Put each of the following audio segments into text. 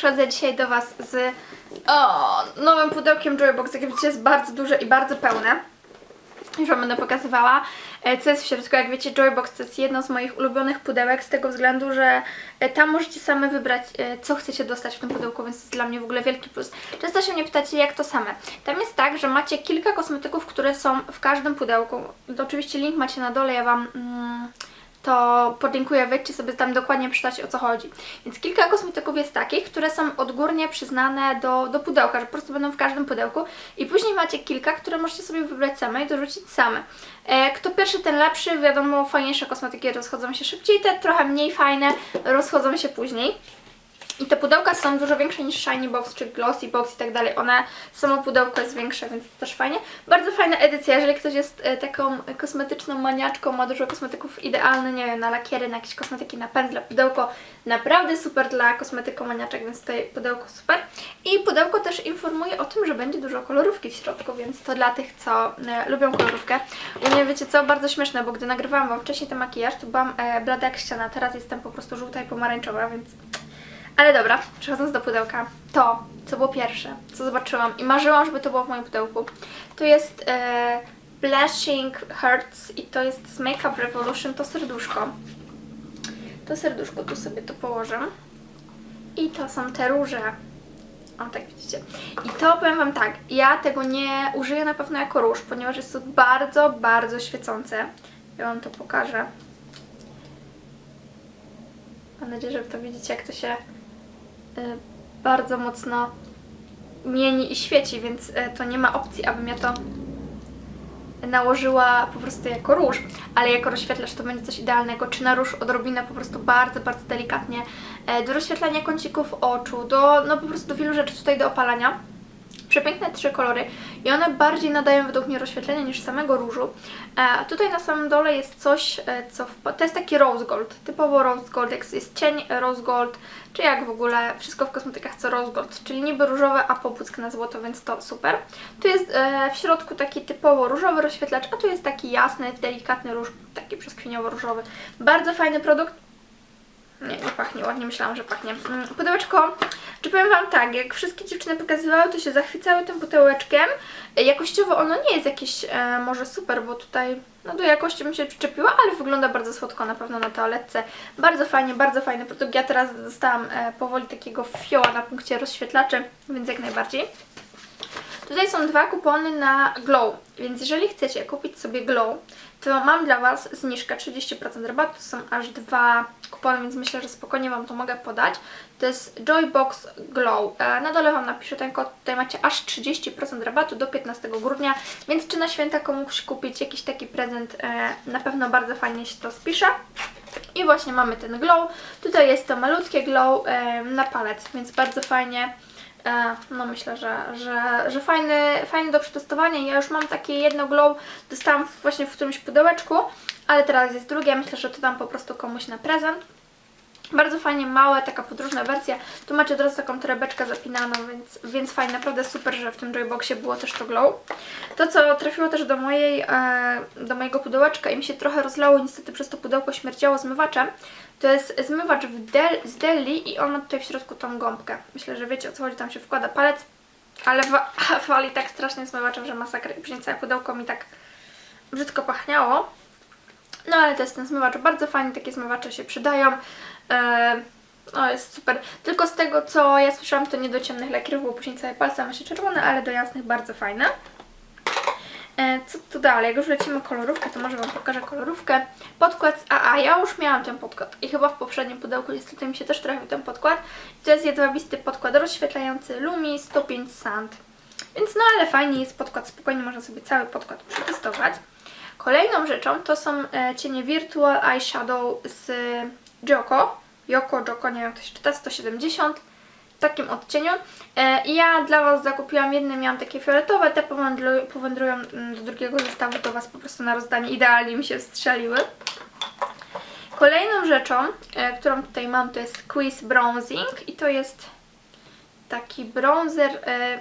przychodzę dzisiaj do Was z o, nowym pudełkiem Joybox. Jak widzicie jest bardzo duże i bardzo pełne. Już Wam będę pokazywała, e, co jest w środku. Jak wiecie, Joybox to jest jedno z moich ulubionych pudełek z tego względu, że e, tam możecie same wybrać, e, co chcecie dostać w tym pudełku, więc to jest dla mnie w ogóle wielki plus. Często się mnie pytacie, jak to same. Tam jest tak, że macie kilka kosmetyków, które są w każdym pudełku. To oczywiście link macie na dole, ja Wam... Mm, to podlinkuję, wejdźcie sobie tam dokładnie przeczytać o co chodzi. Więc kilka kosmetyków jest takich, które są odgórnie przyznane do, do pudełka, że po prostu będą w każdym pudełku i później macie kilka, które możecie sobie wybrać same i dorzucić same. E, kto pierwszy, ten lepszy, wiadomo, fajniejsze kosmetyki rozchodzą się szybciej, te trochę mniej fajne rozchodzą się później. I te pudełka są dużo większe niż Shiny Box czy Glossy Box i tak dalej. One, samo pudełko jest większe, więc też fajnie. Bardzo fajna edycja, jeżeli ktoś jest e, taką kosmetyczną maniaczką, ma dużo kosmetyków idealny, nie wiem, na lakiery, na jakieś kosmetyki, na pędzle, pudełko naprawdę super dla kosmetykomaniaczek, więc tutaj pudełko super. I pudełko też informuje o tym, że będzie dużo kolorówki w środku, więc to dla tych, co e, lubią kolorówkę. U mnie wiecie co, bardzo śmieszne, bo gdy nagrywałam Wam wcześniej ten makijaż, to byłam e, blada jak ściana, teraz jestem po prostu żółta i pomarańczowa, więc ale dobra, przechodząc do pudełka, to, co było pierwsze, co zobaczyłam i marzyłam, żeby to było w moim pudełku, to jest e, Blushing Hearts i to jest z Makeup Revolution, to serduszko. To serduszko tu sobie to położę. I to są te róże. O, tak widzicie. I to powiem Wam tak, ja tego nie użyję na pewno jako róż, ponieważ jest to bardzo, bardzo świecące. Ja Wam to pokażę. Mam nadzieję, że to widzicie, jak to się bardzo mocno mieni i świeci, więc y, to nie ma opcji, abym ja to nałożyła po prostu jako róż, ale jako rozświetlacz to będzie coś idealnego, czy na róż odrobinę po prostu bardzo, bardzo delikatnie e, do rozświetlania kącików oczu, do no po prostu do wielu rzeczy tutaj do opalania. Przepiękne trzy kolory i one bardziej nadają według mnie rozświetlenia niż samego różu. E, tutaj na samym dole jest coś, e, co w, to jest taki rose gold, typowo rose gold, jak jest cień rose gold, czy jak w ogóle wszystko w kosmetykach co rose gold, czyli niby różowe, a pobłysk na złoto, więc to super. Tu jest e, w środku taki typowo różowy rozświetlacz, a tu jest taki jasny, delikatny róż, taki brzoskwiniowo-różowy. Bardzo fajny produkt. Nie, nie pachnie ładnie, myślałam, że pachnie. Mm, Pudełeczko, czy powiem Wam tak, jak wszystkie dziewczyny pokazywały, to się zachwycały tym pudełeczkiem. E, Jakościowo ono nie jest jakieś e, może super, bo tutaj no do jakości bym się przyczepiła, ale wygląda bardzo słodko na pewno na toaletce. Bardzo fajnie, bardzo fajny produkt. Ja teraz dostałam e, powoli takiego fioła na punkcie rozświetlaczy, więc jak najbardziej. Tutaj są dwa kupony na Glow, więc jeżeli chcecie kupić sobie Glow, to mam dla Was zniżkę 30% rabatu, są aż dwa kupony, więc myślę, że spokojnie Wam to mogę podać. To jest Joybox Glow. E, Na dole Wam napiszę ten kod, tutaj macie aż 30% rabatu do 15 grudnia, więc czy na święta komuś kupić jakiś taki prezent, e, na pewno bardzo fajnie się to spisze. I właśnie mamy ten glow. Tutaj jest to malutkie glow e, na palec, więc bardzo fajnie. E, no myślę, że, że, że fajny, fajny do przetestowania. Ja już mam takie jedno glow, dostałam właśnie w którymś pudełeczku, ale teraz jest drugie. Myślę, że to dam po prostu komuś na prezent. Bardzo fajnie, małe, taka podróżna wersja. Tu macie od razu taką torebeczkę zapinaną, więc, więc fajnie, naprawdę super, że w tym Joyboxie było też to glow. To, co trafiło też do mojej, e, do mojego pudełeczka i mi się trochę rozlało, niestety przez to pudełko śmierdziało zmywaczem, to jest zmywacz Del, z Deli i on ma tutaj w środku tą gąbkę. Myślę, że wiecie o co chodzi, tam się wkłada palec, ale wa wali tak strasznie zmywaczem, że masakra. I później całe pudełko mi tak brzydko pachniało. No ale to jest ten zmywacz, bardzo fajnie takie zmywacze się przydają. Eee, no jest super. Tylko z tego co ja słyszałam to nie do ciemnych lakierów, bo później całe palce ma się czerwone, ale do jasnych bardzo fajne. E, Co tu dalej? Jak już lecimy kolorówkę, to może Wam pokażę kolorówkę. Podkład z AA. Ja już miałam ten podkład i chyba w poprzednim pudełku niestety mi się też trafił ten podkład. To jest jedwabisty podkład rozświetlający Lumi 105 Sand. Więc no ale fajnie jest podkład, spokojnie można sobie cały podkład przetestować. Kolejną rzeczą to są e, cienie Virtual Eyeshadow z Joko. Joko, Joko, nie wiem jak to się czyta, 170 w takim odcieniu. E, I ja dla Was zakupiłam jedne, miałam takie fioletowe, te powędrują, mm, do drugiego zestawu do Was po prostu na rozdanie. Idealnie mi się strzeliły. Kolejną rzeczą, e, którą tutaj mam, to jest Quiz Bronzing i to jest taki bronzer e,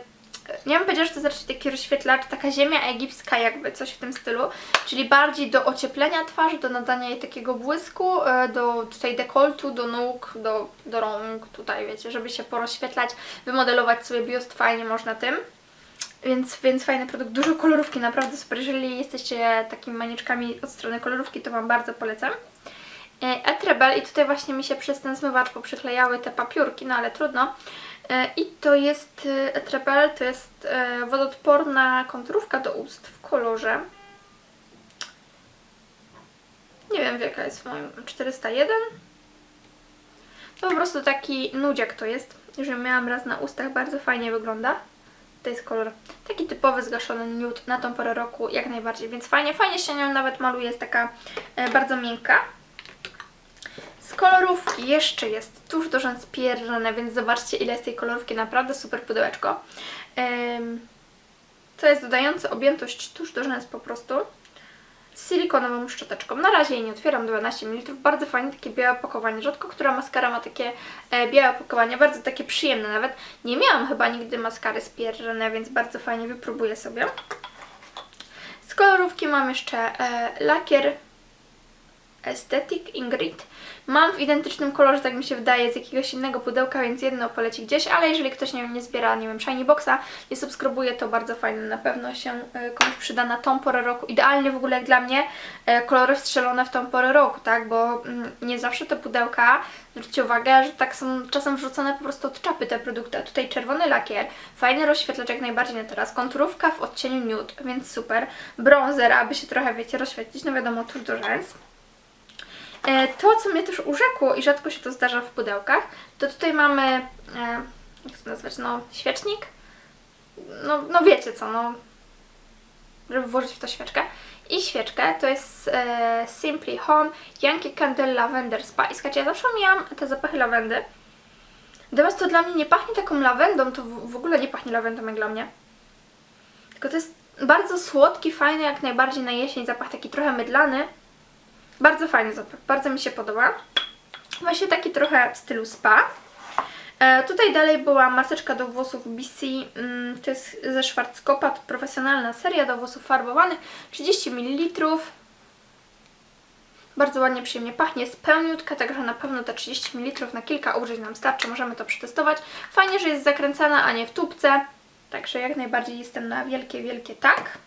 nie bym powiedziała, że to jest taki rozświetlacz, taka ziemia egipska jakby, coś w tym stylu, czyli bardziej do ocieplenia twarzy, do nadania jej takiego błysku, e, do tutaj dekoltu, do nóg, do, do rąk, tutaj wiecie, żeby się porozświetlać, wymodelować sobie biust fajnie można tym. Więc, więc fajny produkt, dużo kolorówki, naprawdę super. Jeżeli jesteście takimi maniczkami od strony kolorówki, to Wam bardzo polecam. E, Etrebel i tutaj właśnie mi się przez ten zmywacz poprzyklejały te papiurki, no ale trudno. E, I to jest e, Etrebel, to jest wodoodporna konturówka do ust w kolorze. Nie wiem jaka jest w moim 401. To po prostu taki nudziak to jest. Ją miałam raz na ustach, bardzo fajnie wygląda. To jest kolor taki typowy, zgaszony nude na tą porę roku, jak najbardziej, więc fajnie, fajnie się nią nawet maluje, jest taka bardzo miękka. Z kolorówki jeszcze jest tuż do rzęs pierzone, więc zobaczcie ile jest tej kolorówki, naprawdę super pudełeczko. To jest dodający objętość tuż do rzęs po prostu z silikonową szczoteczką. Na razie jej nie otwieram, 12 ml, bardzo fajne, takie białe opakowanie. Rzadko która maskara ma takie e, białe opakowanie, bardzo takie przyjemne nawet. Nie miałam chyba nigdy maskary spierżone, więc bardzo fajnie wypróbuję sobie. Z kolorówki mam jeszcze e, lakier Aesthetic Ingrid. Mam w identycznym kolorze, tak mi się wydaje, z jakiegoś innego pudełka, więc jedno poleci gdzieś, ale jeżeli ktoś nie, nie zbiera, nie wiem, Shiny Boxa, nie subskrybuje, to bardzo fajne, na pewno się e, komuś przyda na tą porę roku. Idealnie w ogóle jak dla mnie e, kolory wstrzelone w tą porę roku, tak, bo mm, nie zawsze te pudełka, zwróćcie uwagę, że tak są czasem wrzucone po prostu od czapy te produkty, a tutaj czerwony lakier, fajny rozświetlacz jak najbardziej na teraz, konturówka w odcieniu nude, więc super, bronzer, aby się trochę, wiecie, rozświetlić, no wiadomo, tuż do rzęs. E, To, co mnie też urzekło i rzadko się to zdarza w pudełkach, to tutaj mamy, e, jak to nazwać, no świecznik? No, no wiecie co, no, żeby włożyć w to świeczkę. I świeczkę to jest e, Simply Home Yankee Candle Lavender Spice. Słuchajcie, ja zawsze miałam te zapachy lawendy. Natomiast to dla mnie nie pachnie taką lawendą, to w, w ogóle nie pachnie lawendą jak dla mnie. Tylko to jest bardzo słodki, fajny, jak najbardziej na jesień zapach, taki trochę mydlany. Bardzo fajny zapach, bardzo mi się podoba. Właśnie taki trochę w stylu spa. E, tutaj dalej była maseczka do włosów BC, mm, to jest ze Schwarzkopf, to profesjonalna seria do włosów farbowanych, 30 ml. Bardzo ładnie, przyjemnie pachnie, jest pełniutka, także na pewno te 30 ml na kilka użyć nam starczy, możemy to przetestować. Fajnie, że jest zakręcana, a nie w tubce, także jak najbardziej jestem na wielkie, wielkie tak.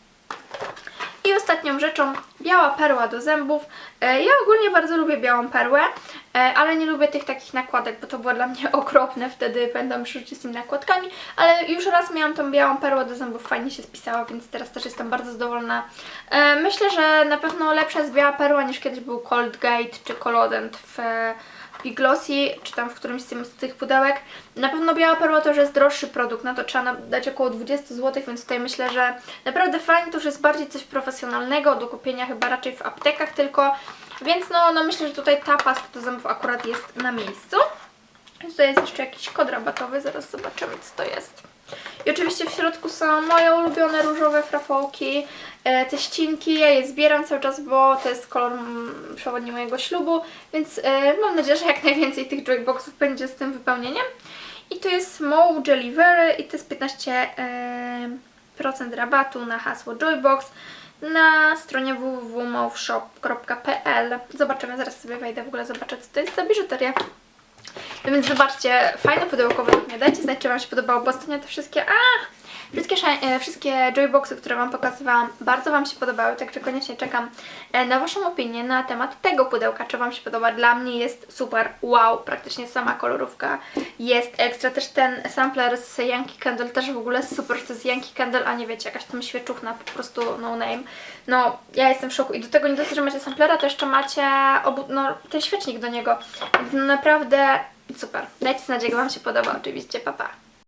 Ostatnią rzeczą biała perła do zębów. E, Ja ogólnie bardzo lubię białą perłę, e, ale nie lubię tych takich nakładek, bo to było dla mnie okropne wtedy, pamiętam przy z tymi nakładkami, ale już raz miałam tą białą perłę do zębów, fajnie się spisała, więc teraz też jestem bardzo zadowolona. E, Myślę, że na pewno lepsza jest biała perła niż kiedyś był Coldgate czy Colodent w i Glossy, czy tam w którymś z z tych pudełek. Na pewno Biała Perła to już jest droższy produkt, na to trzeba dać około 20 zł, więc tutaj myślę, że naprawdę fajnie, to już jest bardziej coś profesjonalnego, do kupienia chyba raczej w aptekach tylko, więc no, no myślę, że tutaj ta pasta do zębów akurat jest na miejscu. Tutaj jest jeszcze jakiś kod rabatowy, zaraz zobaczymy co to jest. I oczywiście w środku są moje ulubione różowe frafołki, e, te ścinki, ja je zbieram cały czas, bo to jest kolor przewodni mojego ślubu, więc e, mam nadzieję, że jak najwięcej tych joyboxów będzie z tym wypełnieniem. I to jest Moe Jellyberry i to jest 15% e, rabatu na hasło joybox na stronie www.mowshop.pl Zobaczymy, zaraz sobie wejdę, w ogóle zobaczę co to jest za biżuteria. No więc zobaczcie, fajne pudełko według mnie. Dajcie znać, czy Wam się podobało, bo ostatnio te wszystkie... A! Wszystkie, e, wszystkie joyboxy, które Wam pokazywałam, bardzo Wam się podobały, także koniecznie czekam e, na Waszą opinię na temat tego pudełka, czy Wam się podoba. Dla mnie jest super, wow, praktycznie sama kolorówka jest ekstra. Też ten sampler z Yankee Candle też w ogóle super, to jest Yankee Candle, a nie wiecie, jakaś tam świeczuchna, po prostu no name. No, ja jestem w szoku i do tego nie dosyć, że macie samplera, to jeszcze macie obu- no, ten świecznik do niego. Naprawdę super. Dajcie znać, jak Wam się podoba oczywiście, papa. Pa.